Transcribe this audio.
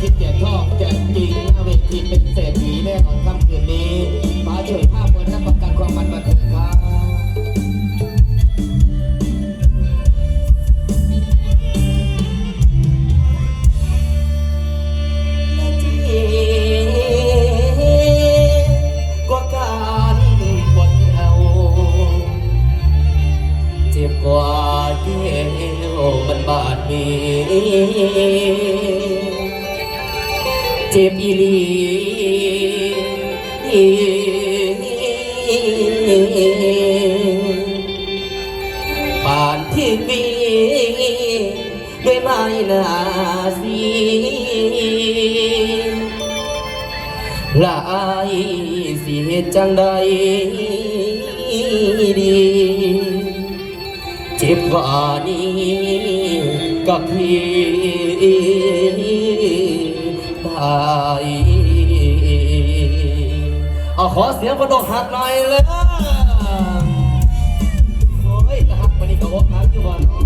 สิบเหรียญทองจะจริงเวทีเป็นเศรษฐีแน่นอนค่ำคืนนี้มาเฉยภาพบนรับประกันความมันบันเทิงครับานที่มีด้วยไม้นาสีลายสิเหตุจังใดดี เจ็บว่านี้กับพี่ได้เอาขอเสียงคนอกหักหน่อยเลย โอ้